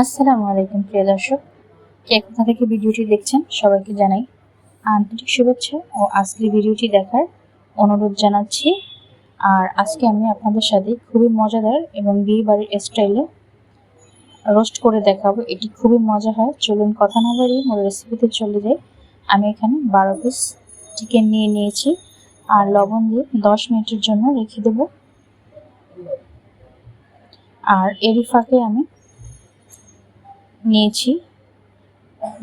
আসসালামু আলাইকুম, প্রিয় দর্শক। কে কোথা থেকে ভিডিওটি দেখছেন, সবাইকে জানাই আন্তরিক শুভেচ্ছা ও আজকের ভিডিওটি দেখার অনুরোধ জানাচ্ছি। আর আজকে আমি আপনাদের সাথে খুবই মজাদার এবং বিয়ে বাড়ির স্টাইলে রোস্ট করে দেখাবো। এটি খুবই মজা হয়। চলুন কথা না বাড়িয়ে মূল রেসিপিতে চলে যাই। আমি এখানে বারো পিস চিকেন নিয়ে নিয়েছি। আর লবণ দিয়ে দশ মিনিটের জন্য রেখে দেবো। আর এরই ফাঁকে আমি নিয়েছি।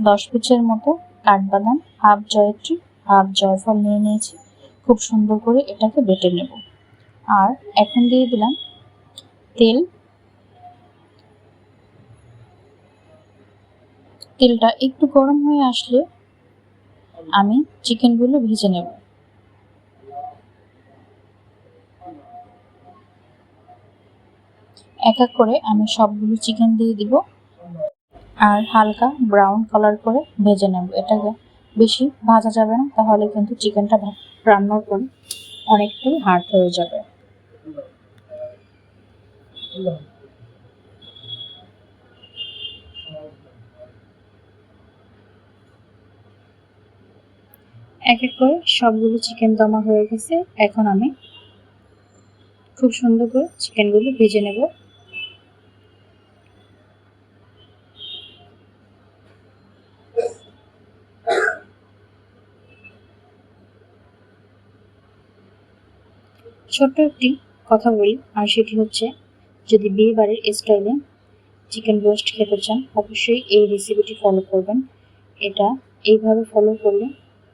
দশ পিচের মতো কাঠবাদাম, হাফ জয়ত্রী, হাফ জয়ফল নিয়ে নিয়েছি। খুব সুন্দর করে এটাকে বেটে নেব। আর এখন দিয়ে দিলাম তেল। তেলটা একটু গরম হয়ে আসলে আমি চিকেনগুলো ভেজে নেব। এক এক করে আমি সবগুলো চিকেন দিয়ে দিব। আর হালকা ব্রাউন কালার করে ভেজে নেব। এটাকে বেশি ভাজা যাবে না, তাহলে কিন্তু চিকেনটা রান্নার পরে অনেকটাই হার্ড হয়ে যাবে। এক এক করে সবগুলো চিকেন দমা হয়ে গেছে। এখন আমি খুব সুন্দর করে চিকেনগুলো ভেজে নেব। ছোট্ট একটি কথা বলি, আর সেটি হচ্ছে, যদি বিয়ে বাড়ির স্টাইলে চিকেন রোস্ট খেতে চান, অবশ্যই এই রেসিপিটি ফলো করবেন। এটা এইভাবে ফলো করলে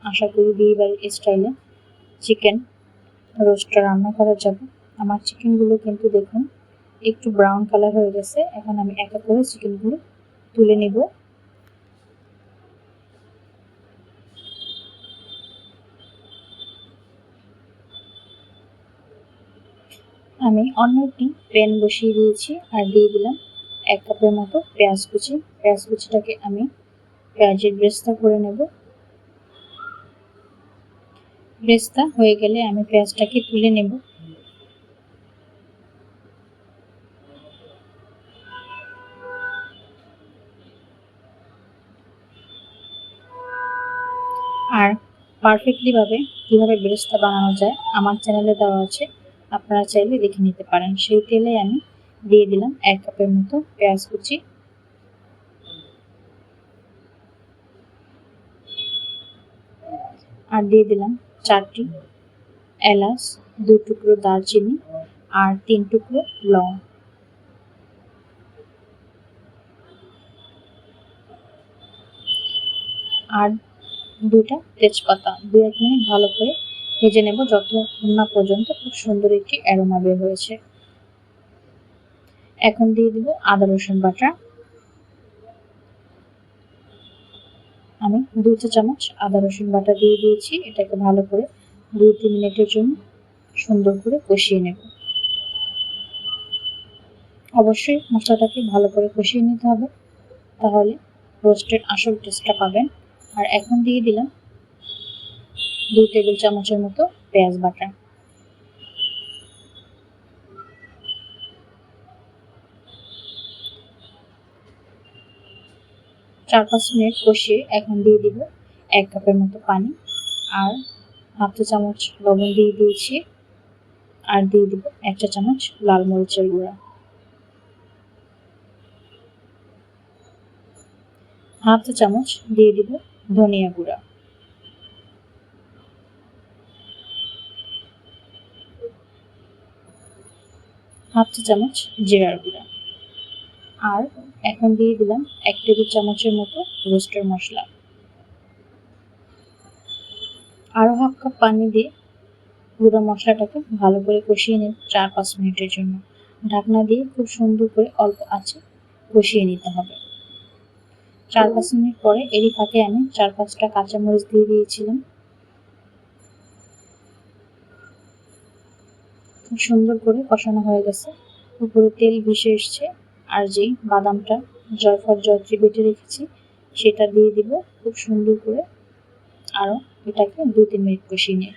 আশা করি বিয়ে বাড়ির স্টাইলে চিকেন রোস্টটা রান্না করা যাবে। আমার চিকেনগুলো কিন্তু দেখুন, একটু ব্রাউন কালার হয়ে গেছে। এখন আমি একা করে চিকেনগুলো তুলে নিব। আমি অন্য একটি প্যান বসিয়ে দিয়েছি আর দিয়ে দিলাম এক কাপের মতো পেঁয়াজ কুচি। পেঁয়াজ কুচিটাকে আমি পেঁয়াজের ব্রেস্তা করে নেব। ব্রেস্তা হয়ে গেলে আমি পেঁয়াজটাকে তুলে নেব। আর পারফেক্টলিভাবে কীভাবে ব্রেস্তা বানানো যায় আমার চ্যানেলে দেওয়া আছে। আপনারা চাইলে দেখে নিতে পারেন। সেই তেলে আমি দিয়ে দিলাম এক কাপের মতো পেঁয়াজ কুচি। আর দিয়ে দিলাম চারটি এলাচ, দু টুকরো দারচিনি আর তিন টুকরো লং আর দুটা তেজপাতা দু এক মিনিট ভালো করে ভেজে নেব যতক্ষণ না পর্যন্ত খুব সুন্দর একটি অ্যারোমা বের হয়েছে। এখন দিয়ে দিব আদা, রসুন বাটা। আমি দুই চা চামচ আদা, রসুন বাটা দিয়ে দিয়েছি। এটাকে ভালো করে দুই তিন মিনিটের জন্য সুন্দর করে কষিয়ে নেব। অবশ্যই মশলাটাকে ভালো করে কষিয়ে নিতে হবে। তাহলে রোস্টের আসল টেস্টটা পাবেন। আর এখন দিয়ে দিলাম দুই টেবিল চামচের মতো পেঁয়াজ বাটা। চার পাঁচ মিনিট কষিয়ে এখন দিয়ে দিব এক কাপের মতো পানি। আর হাফ চা চামচ লবণ দিয়ে দিয়েছি। আর দিয়ে দিব একটা চামচ লাল মরিচের গুঁড়া। হাফ চা চামচ দিয়ে দিব ধনিয়া গুঁড়া। হাফ চা চামচ জিরার গুঁড়া। আর এখন দিয়ে দিলাম এক টেবিল চামচের মতো রোস্টার মশলা। আরও হাফ কাপ পানি দিয়ে পুরো মশলাটাকে ভালো করে কষিয়ে নিন চার পাঁচ মিনিটের জন্য। ঢাকনা দিয়ে খুব সুন্দর করে অল্প আছে কষিয়ে নিতে হবে। চার পাঁচ মিনিট পরে এরই ফাঁকে আমি চার পাঁচটা কাঁচামরিচ দিয়ে দিয়েছিলাম। খুব সুন্দর করে কষানো হয়ে গেছে। উপরে তেল ভেসে এসছে। আর যেই বাদামটা জয়ফল জয়ত্রী বেটে রেখেছি, সেটা দিয়ে দিব খুব সুন্দর করে। আরও এটাকে দু তিন মিনিট কষিয়ে নেব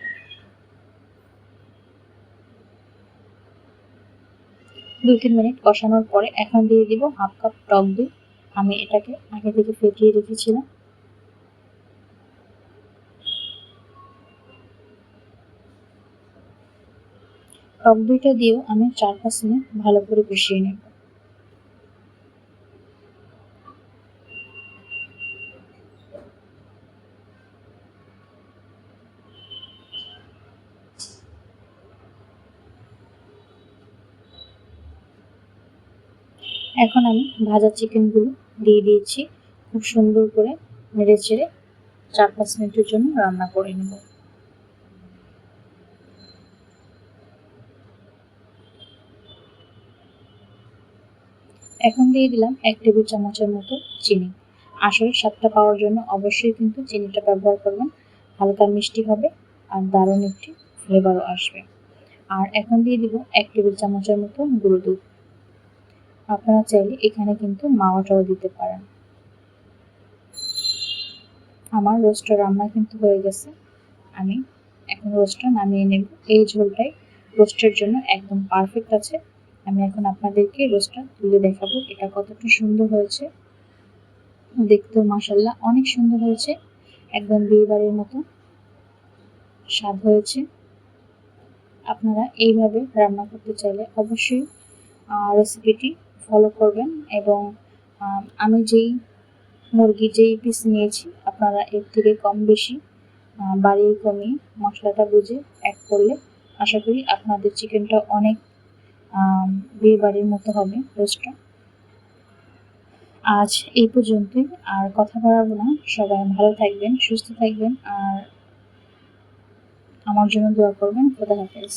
দু তিন মিনিট কষানোর পরে এখন দিয়ে দিব হাফ কাপ টক দই। আমি এটাকে আগে থেকে ফেটিয়ে রেখেছিলাম। টক দইটা দিয়েও আমি চার পাঁচ মিনিট ভালো করে কষিয়ে নেব। এখন আমি ভাজা চিকেনগুলো দিয়ে দিয়েছি। খুব সুন্দর করে নেড়ে চেড়ে চার পাঁচ মিনিটের জন্য রান্না করে নেব। এখন দিয়ে দিলাম এক টেবিল চামচের মতো চিনি। আসলে স্বাদটা পাওয়ার জন্য অবশ্যই কিন্তু চিনিটা ব্যবহার করবেন। হালকা মিষ্টি হবে আর দারুণ একটি ফ্লেভারও আসবে। আর এখন দিয়ে দিব এক টেবিল চামচের মতো গুঁড়ো দুধ। আপনারা চাইলে এখানে কিন্তু মাওয়াটাও দিতে পারেন। আমার রোস্টটা রান্না কিন্তু হয়ে গেছে। আমি এখন রোস্টটা নামিয়ে নেব। এই ঝোলটাই রোস্টের জন্য একদম পারফেক্ট আছে। আমি এখন আপনাদেরকে রোস্টটা তুলে দেখাবো, এটা কতটা সুন্দর হয়েছে। দেখতেও মাসাল্লাহ অনেক সুন্দর হয়েছে, একদম বিয়েবাড়ির মতো স্বাদ হয়েছে। আপনারা এইভাবে রান্না করতে চাইলে অবশ্যই রেসিপিটি ফলো করবেন এবং আমি যেই মুরগি যেই পিস নিয়েছি, আপনারা এর থেকে কম বেশি বাড়িয়ে কমিয়ে মশলাটা বুঝে অ্যাড করলে আশা করি আপনাদের চিকেনটা অনেক বিয়ে বাড়ির মতো হবে রোজটা আজ এই পর্যন্তই। আর কথা বাড়াবো না। সবাই ভালো থাকবেন, সুস্থ থাকবেন, আর আমার জন্য দোয়া করবেন। খোদা হাফেজ।